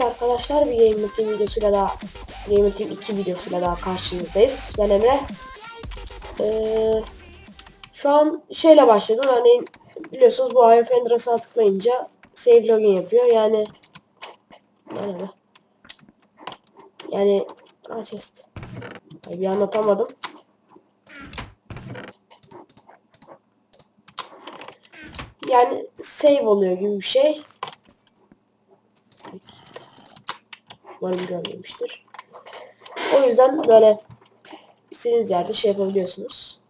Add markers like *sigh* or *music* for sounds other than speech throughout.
Evet arkadaşlar bir Game Team videosuyla daha Game Team 2 videosuyla daha karşınızdayız. Ben Emre. Ee, şu an şeyle başladım. Örneğin biliyorsunuz bu IF tıklayınca save login yapıyor. Yani yani yani. Ay, bir anlatamadım. Yani save oluyor gibi bir şey. Umarım görmemiştir. O yüzden böyle istediğiniz yerde şey yapabiliyorsunuz.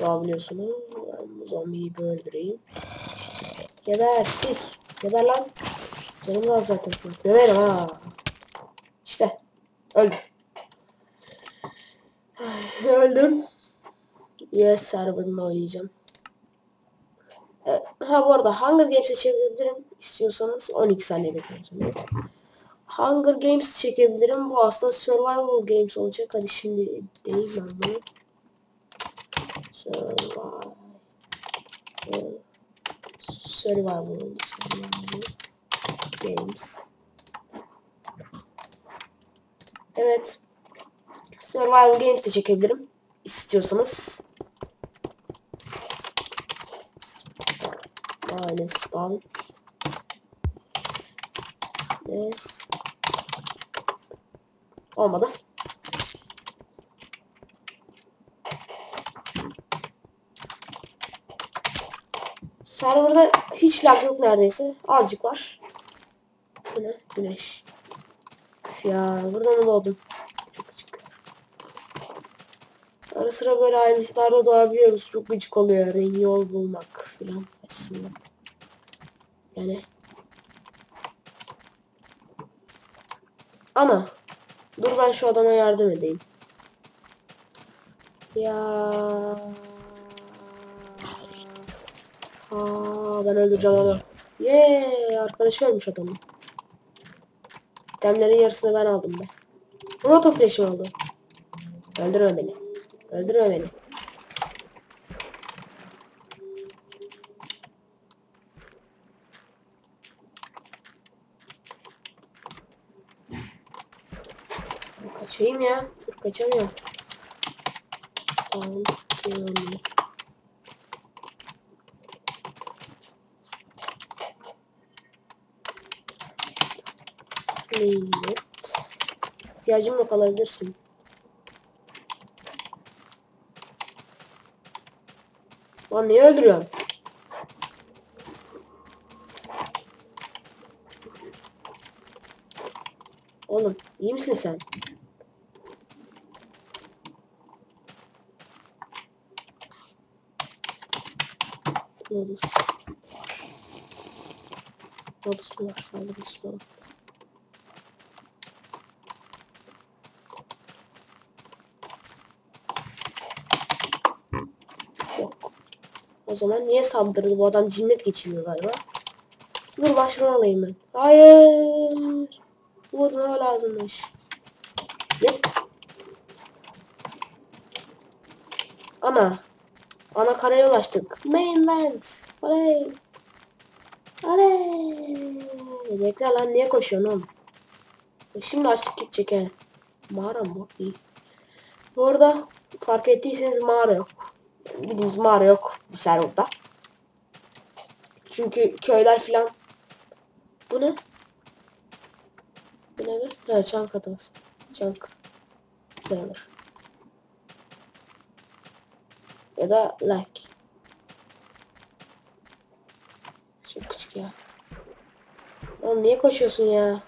Doğabiliyorsunuz. Ben zombiyi bir öldüreyim. Geber, tik. Geber lan. Canım var zaten. Geberim ha. İşte. Öldüm. *sighs* Öldüm. Yes server'ında oynayacağım. Evet. Ha bu arada Hunger Games'e çevirebilirim istiyorsanız 12 saniye bekliyorum. Hunger Games çekebilirim. Bu aslında Survival Games olacak. Hadi şimdi değil ben bunu. Survival. Survival Games. Evet. Survival Games de çekebilirim. istiyorsanız. Aynen spawn. Yes. Olmadı. Serverda hiç lag yok neredeyse. Azıcık var. Bu ne? Güneş. Üf ya burada mı doğdum? Çok açık. Ara sıra böyle ayrıntılarda doğabiliyoruz. Çok gıcık oluyor yani yol bulmak filan açısından. Yani. Ana. Dur ben şu adama yardım edeyim. Ya. Aa, ben öldüreceğim onu. Yeee arkadaşı ölmüş adamın. Demlerin yarısını ben aldım be. Proto flash'im oldu. Öldürme beni. Öldürme beni. Kaçayım ya. Dur kaçamıyorum. Tamam. Evet. İhtiyacım yok alabilirsin. Lan niye öldürüyorsun? Oğlum iyi misin sen? Var saldırısı var. Yok. O zaman niye saldırdı? Bu adam cinnet geçiriyor galiba. Dur başını alayım ben. Hayır. Bu adına lazımmış. Yep. Ana. Ana karaya ulaştık. Mainland. Oley. Oley. Bekle lan niye koşuyorsun oğlum? Şimdi açtık gidecek he. Mağara mı? İyi. Bu arada fark ettiyseniz mağara yok. Bildiğimiz mağara yok bu serverda. Çünkü köyler filan. Bu ne? Bu ne be? Ha çank atası. Çank. Dayanır. Ya da like. Çok küçük ya. Oğlum niye koşuyorsun ya?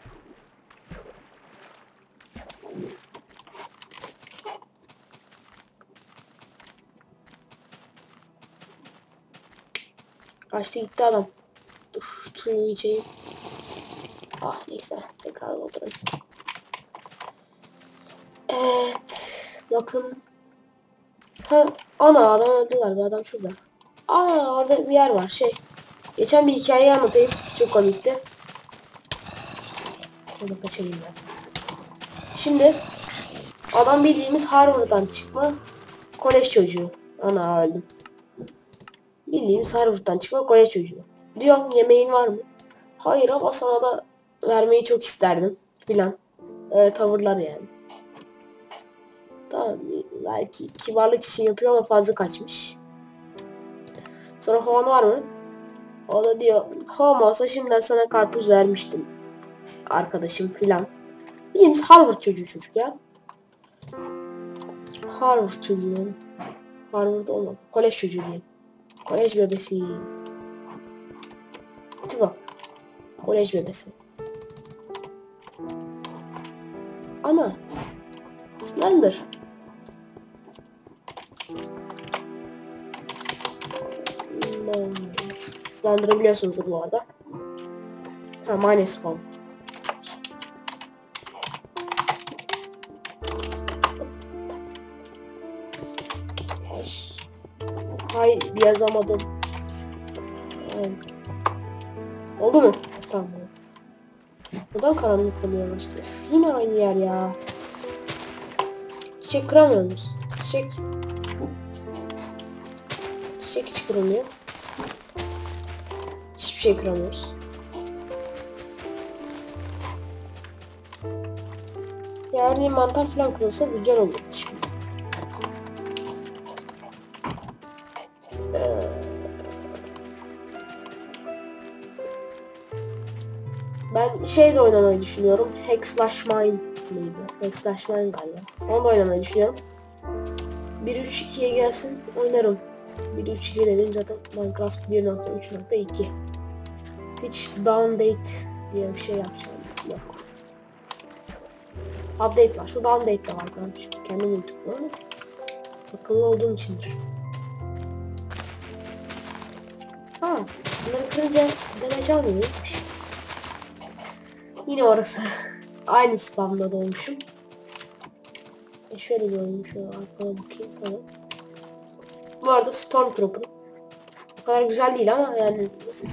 Kaçtı gitti adam. Dur suyu içeyim. Ah neyse tekrar doldurayım. Evet. Bakın. Ha, ana adam öldü galiba adam şurada. Aa orada bir yer var şey. Geçen bir hikayeyi anlatayım. Çok komikti. Şöyle kaçayım ben. Şimdi adam bildiğimiz Harvard'dan çıkma kolej çocuğu. Ana öldüm. Bildiğimiz Harvard'dan çıkma kolej çocuğu. Diyorum yemeğin var mı? Hayır ama sana da vermeyi çok isterdim filan. Öyle tavırlar yani. Tamam belki kibarlık için yapıyor ama fazla kaçmış. Sonra Hovan var mı? O da diyor Hovan olsa şimdiden sana karpuz vermiştim. Arkadaşım filan. Bildiğimiz Harvard çocuğu çocuk ya. Harvard çocuğu yani. Harvard olmadı. Kolej çocuğu diyeyim. Kolej bebesi. Tipa. Kolej bebesi. Ana. Slender. Slender'ı biliyorsunuzdur bu arada. Ha, mine spawn. Ay. Hay yazamadım. Oldu mu? Tamam. Neden karanlık oluyor işte? Yine aynı yer ya. Çiçek kıramıyor muyuz? Çiçek. Çiçek hiç kırılmıyor. Hiçbir şey kıramıyoruz. Ya örneğin mantar falan kırılsa güzel olur şimdi. Ee, Ben şey de oynamayı düşünüyorum. Hack Slash Mine miydi? Hack Slash Mine galiba. Onu da oynamayı düşünüyorum. 1.3.2'ye gelsin oynarım. 1.3.2 dedim zaten Minecraft 1.3.2. Hiç downdate diye bir şey yapacağım. Yok. Update varsa downdate de var. Ben kendim unuttum ama akıllı olduğum içindir. Ha, bunları kırınca damage almıyormuş. Yine orası. *laughs* Aynı spamda doğmuşum. E şöyle oyun şöyle arkana bakayım tamam. Bu arada Stormtrooper. O kadar güzel değil ama yani nasıl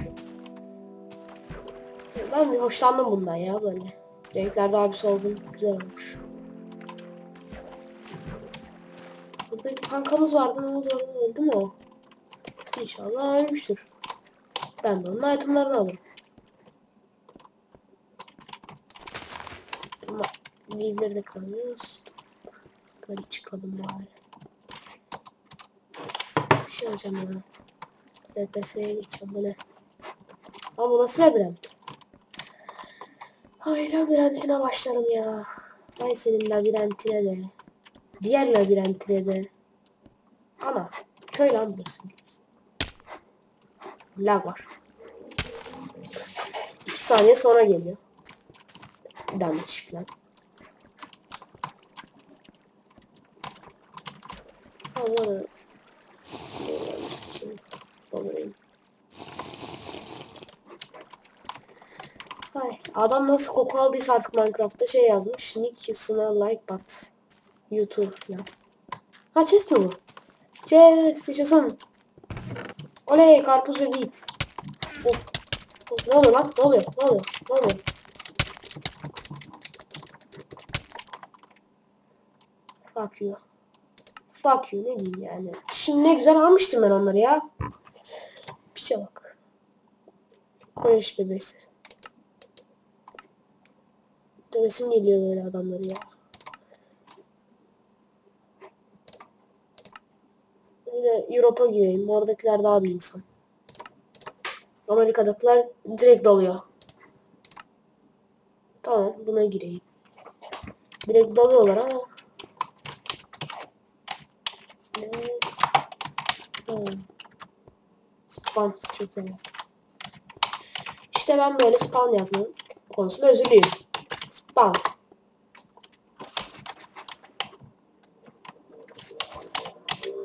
Ben bir hoşlandım bundan ya böyle. Renkler daha bir solgun güzel olmuş. Burada bir kankamız vardı ne oldu öldü mü o? İnşallah ölmüştür. Ben de onun itemlarını alırım. Ama Leave'leri de kırmıyoruz. Yukarı çıkalım bari. Bir şey hocam ya. DPS'ye geçeceğim ne? Ama bu nasıl labirent? Ay labirentine başlarım ya. Ay senin labirentine de. Diğer labirentine de. Ana köy lan burası. Lag var. 2 saniye sonra geliyor. Damage falan. Allah'ım. Dolayım. Ay, adam nasıl koku aldıysa artık Minecraft'ta şey yazmış. Nick Sına like but YouTube falan. Ha chest mi bu? Chest yaşasın. Oley karpuz ve wheat. Of. of. Ne oluyor lan? Ne oluyor? Ne oluyor? Ne oluyor? Fuck you. Fuck you ne diyeyim yani. Şimdi ne güzel almıştım ben onları ya. Şey bak. Koyaş bebesi. Dövesim geliyor böyle adamları ya. De Europa gireyim. Oradakiler daha bir insan. Amerika'dakiler direkt dalıyor. Tamam buna gireyim. Direkt dalıyorlar ama. Evet. Hmm. Spam çok güzel. İşte ben böyle spam yazmanın konusunda özürlüyüm. Spam.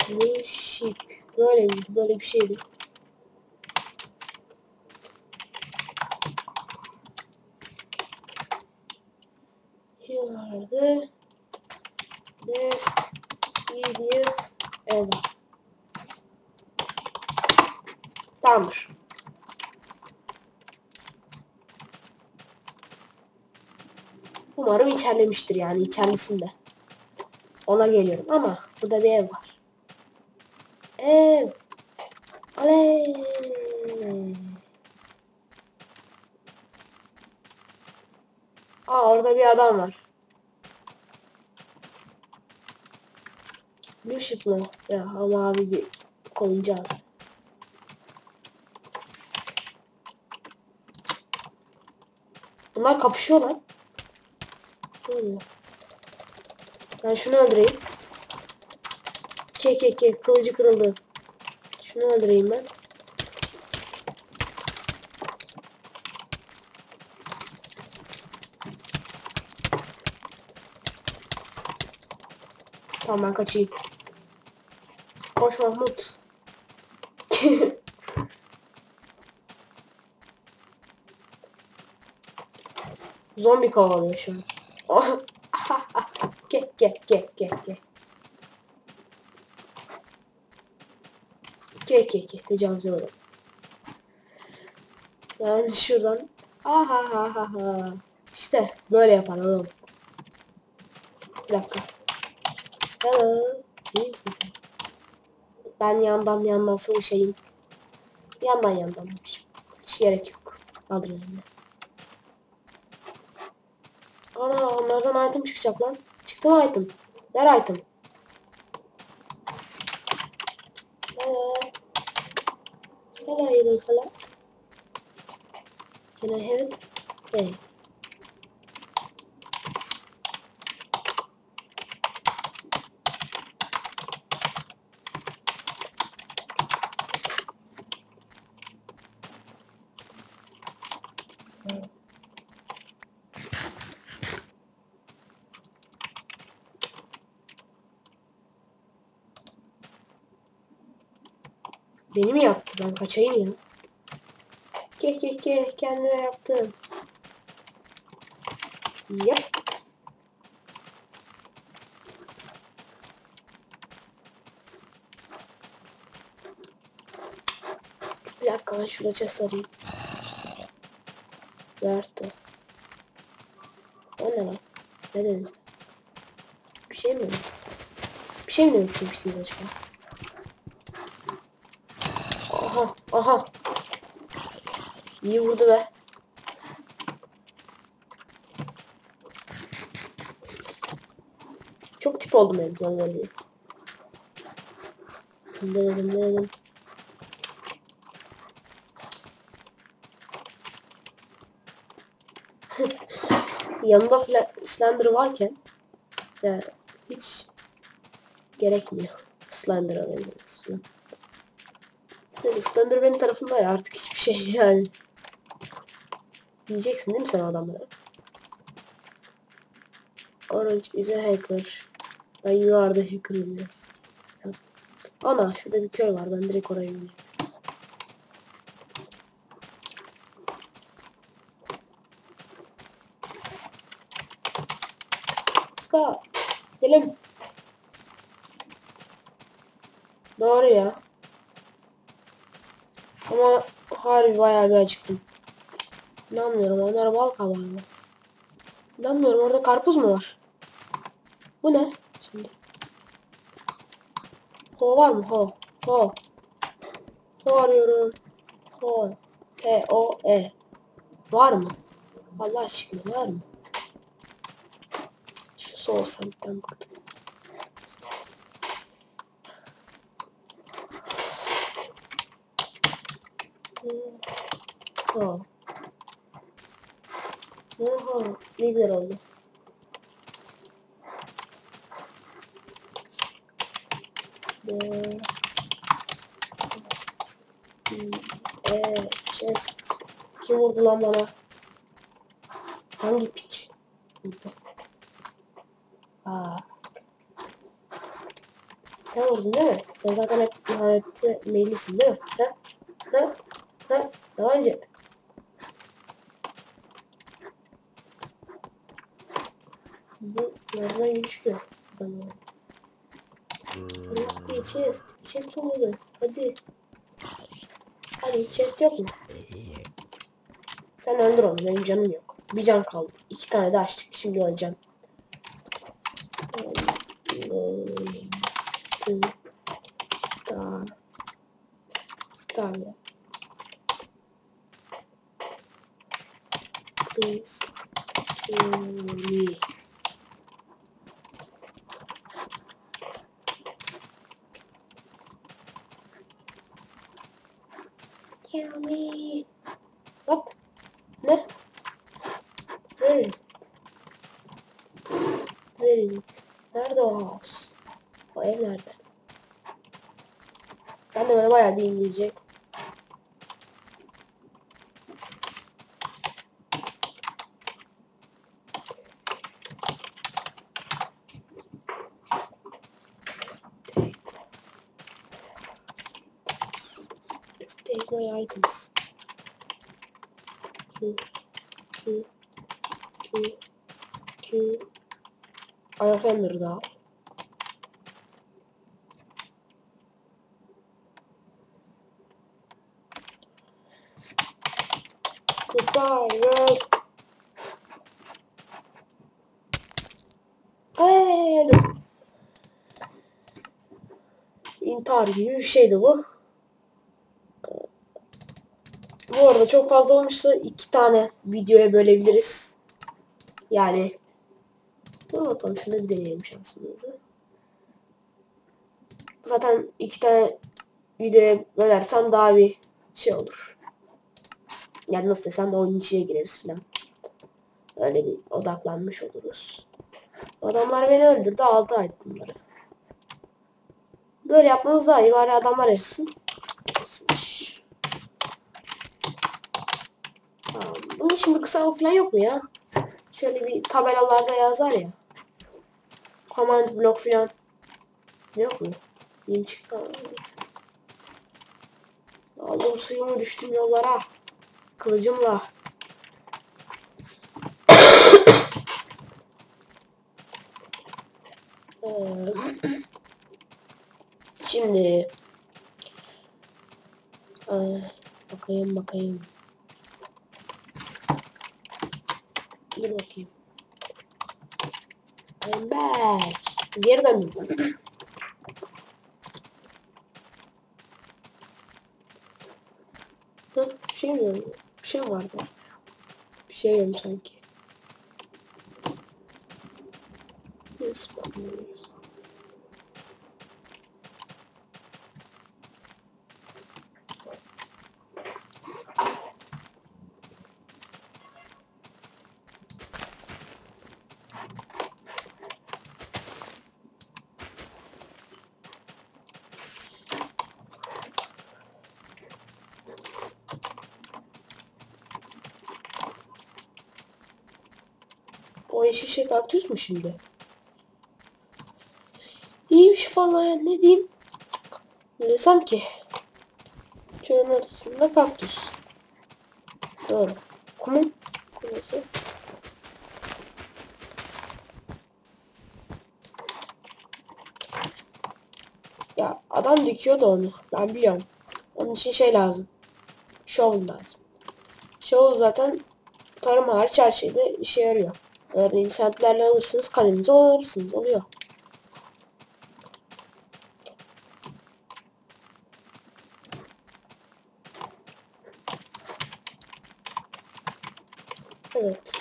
Ne ship. Böyle böyle bir şeydi. Yıllardı. Best Idiot ever. Tamamdır. Umarım içerlemiştir yani içerlisinde. Ona geliyorum ama burada bir ev var. Ev. Oley. Aa orada bir adam var. Ship mı? Ya ama abi bir koyacağız. Bunlar kapışıyorlar. Oluyor? Ben şunu öldüreyim. Ke ke ke kılıcı kırıldı. Şunu öldüreyim ben. Tamam ben kaçayım. Koş Mahmut. *laughs* Zombi kovalıyor şu an. Oh. *laughs* Gel gel gel gel gel. Gel gel tecavüze uğradım. Yani şuradan aha ha ha ha. İşte böyle yapar oğlum. Bir dakika. Hello. İyi misin sen? Ben yandan yandan savaşayım. Yandan yandan. Hiç gerek yok. Elimle. Ana onlardan item çıkacak lan. Çıktı mı item? Ver item. Hello. Hello little fella. Can I have it? Thanks. So. Beni mi yaptı? Ben kaçayım ya. Ke ke ke kendime yaptım. Yap. Bir dakika ben şurada chest arayayım. Verdi. O ne lan? Ne sen? Bir şey mi? Bir şey mi demek istemişsiniz acaba? Aha, aha. İyi vurdu be. Çok tip oldum en son böyle. Denedim, denedim. *laughs* Yanında Slender varken yani hiç gerekmiyor Slender'a benziyoruz falan. Neyse Slender benim tarafımda ya artık hiçbir şey *laughs* yani. Diyeceksin değil mi sen adamlara? Orange is a hacker. Ben you are hacker yes. Ana şurada bir köy var ben direkt oraya yürüyeyim. Ska gidelim. Doğru ya. Ama harbi bayağı bir acıktım. İnanmıyorum onlar bal kabağı mı? İnanmıyorum orada karpuz mu var? Bu ne? Şimdi. Ho var mı? Ho. Ho. Ho arıyorum. Ho. H O E. Var mı? Allah aşkına var mı? Şu soğusalıktan bıktım. Ha. Oha, ne güzel oldu. De e chest kim vurdu lan bana? Hangi piç? Aa. Sen vurdun değil mi? Sen zaten hep ihanette meyillisin değil mi? Ha? Ha? Ha? Yalancı. Bu gibi çıkıyor. Adamlar. Bir chest. Chest olmadı. Hadi. Hadi hiç chest yok mu? Sen öldür onu. Benim canım yok. Bir can kaldı. İki tane de açtık. Şimdi öleceğim. Star. Star ya. Please. me. Kill me. What? Ne? Where is it? Where is it? Nerede o house? O ev nerede? Ben de böyle bayağı bir İngilizce. World. Hey, İntihar gibi bir şeydi bu. Bu arada çok fazla olmuşsa iki tane videoya bölebiliriz. Yani Dur bakalım şunu bir deneyelim şansımızı. Zaten iki tane videoya bölersem daha bir şey olur. Yani nasıl desem oyun içine gireriz falan. Öyle bir odaklanmış oluruz. Adamlar beni öldürdü. Altı ay bunları. Böyle yapmanız daha iyi. Bari adamlar yaşasın. Tamam. Bunun bir kısa falan yok mu ya? Şöyle bir tabelalarda yazar ya. Command block falan. Yok mu? Yeni çıktı. Aldım suyumu düştüm yollara. Kılıcımla. Ee, Şimdi Ee, bakayım bakayım. Dur bakayım. I'm back. Geri döndüm. Hı, bir şey? Bir şey vardı? Bir şey bakmıyoruz? Yeşil şey kaktüs mü şimdi? İyiymiş ya ne diyeyim? Ne desem ki? Çölün ortasında kaktüs. Doğru. Kumun kuması. Ya adam dikiyor da onu. Ben biliyorum. Onun için şey lazım. Shovel lazım. Shovel zaten tarım hariç her şeyde işe yarıyor. Örneğin semtlerle alırsınız kalenize alırsınız. Oluyor. Evet.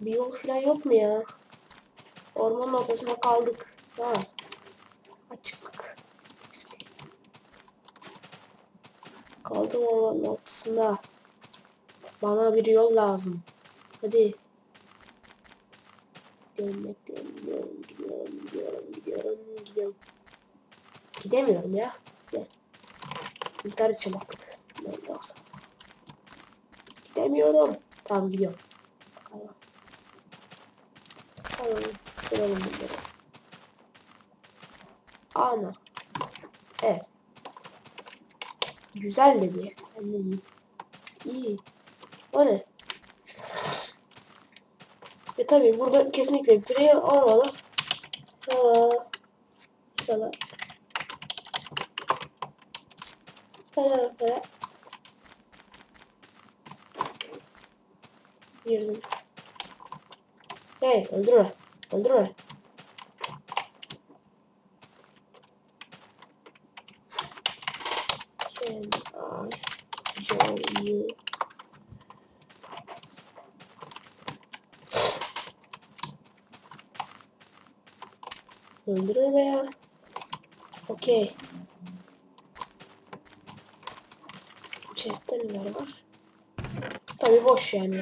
Bir yol falan yok mu ya? Ormanın ortasına kaldık. Ha. Açıklık. Kaldım ormanın ortasında. Bana bir yol lazım. Hadi. Gidiyorum, gidiyorum, gidiyorum, gidiyorum, gidiyorum, gidiyorum. Gidemiyorum ya. Ne? İntihar çabuklık. Ne olsa. Gidemiyorum. Tamam gidiyorum. Tamam. Tamam. Duralım bunları. Ana. Evet. Güzel de bir. Diyeyim. İyi. O ne? E tabi burada kesinlikle birey olmalı. Şöyle. Şöyle. Şöyle şöyle. Girdim. Hey öldürme. Öldürme. Can I join you? Öldürür veya. Okey. Bu chest'te neler var? Tabii boş yani.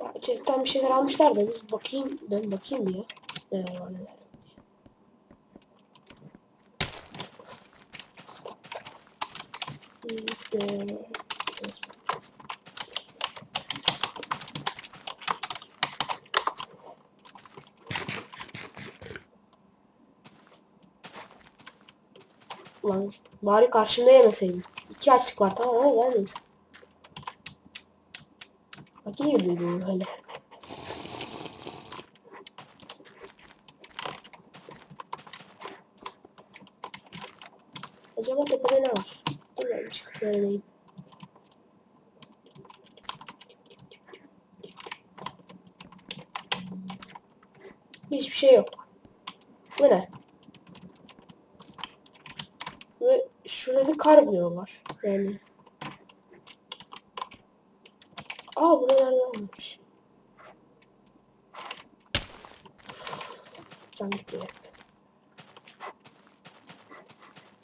Ya, Chest'ten bir şeyler almışlar da biz bakayım ben bakayım ya. Neler var neler. Is. Ulan bari karşımda yemeseydim. İki açlık var tamam ama neyse. Bak iyi duydum böyle. Acaba tepede ne var? Ben çıkıp öğreneyim. Hiçbir şey yok. Bu ne? Ve var. Yani. Aa buralarda olmuş. Can gitti.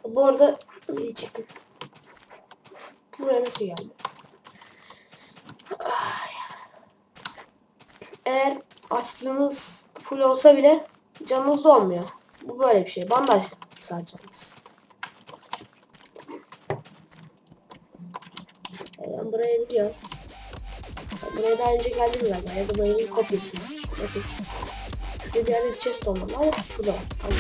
Bu arada çıktı. Buraya nasıl geldi? Ay. Eğer açlığınız full olsa bile canınız dolmuyor. Bu böyle bir şey. Bandaj saracağınız. Ben buraya daha önce geldim galiba ya da bu evin kopyası. Bakın. Bir yerde chest olmalı ama bu da var. Tamam.